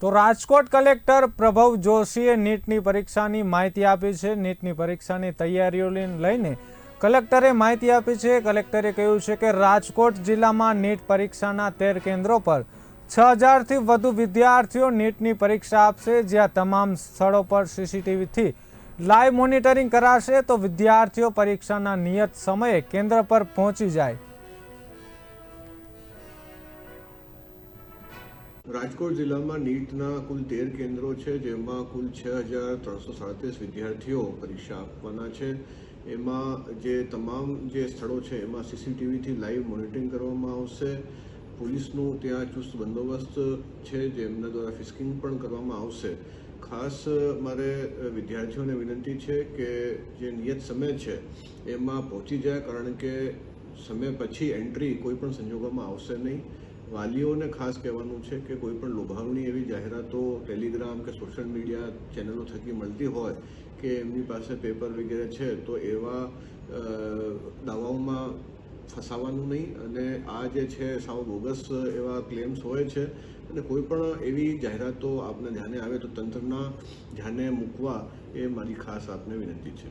તો રાજકોટ કલેક્ટર પ્રભવ જોશીએ નીટની પરીક્ષાની માહિતી આપી છે. નીટની પરીક્ષાની તૈયારીઓને લઈને કલેક્ટરે માહિતી આપી છે. કલેક્ટરે કહ્યું છે કે રાજકોટ જિલ્લામાં નીટ પરીક્ષાના તેર કેન્દ્રો પર છ હજારથી વધુ વિદ્યાર્થીઓ નીટની પરીક્ષા આપશે. જ્યાં તમામ સ્થળો પર સીસીટીવીથી લાઈવ મોનિટરિંગ કરાશે તો વિદ્યાર્થીઓ પરીક્ષાના નિયત સમયે કેન્દ્ર પર પહોંચી જાય. રાજકોટ જિલ્લામાં નીટના કુલ તેર કેન્દ્રો છે, જેમાં કુલ છ હજાર ત્રણસો સાડત્રીસ વિદ્યાર્થીઓ પરીક્ષા આપવાના છે. એમાં જે તમામ જે સ્થળો છે, એમાં સીસીટીવીથી લાઈવ મોનિટરિંગ કરવામાં આવશે. પોલીસનું ત્યાં ચુસ્ત બંદોબસ્ત છે જેમના દ્વારા ફિસ્કિંગ પણ કરવામાં આવશે. ખાસ મારે વિદ્યાર્થીઓને વિનંતી છે કે જે નિયત સમય છે, એમાં પહોંચી જાય, કારણ કે સમય પછી એન્ટ્રી કોઈ પણ સંજોગોમાં આવશે નહીં. વાલીઓને ખાસ કહેવાનું છે કે કોઈ પણ લોભાવણી એવી જાહેરાતો, ટેલિગ્રામ કે સોશિયલ મીડિયા ચેનલો થકી મળતી હોય કે એમની પાસે પેપર વગેરે છે, તો એવા દાવાઓમાં ફસાવાનું નહીં. અને આ જે છે, સાવ બોગસ એવા ક્લેમ્સ હોય છે. અને કોઈ પણ એવી જાહેરાતો આપને ધ્યાને આવે તો તંત્રના ધ્યાને મૂકવા એ મારી ખાસ આપને વિનંતી છે.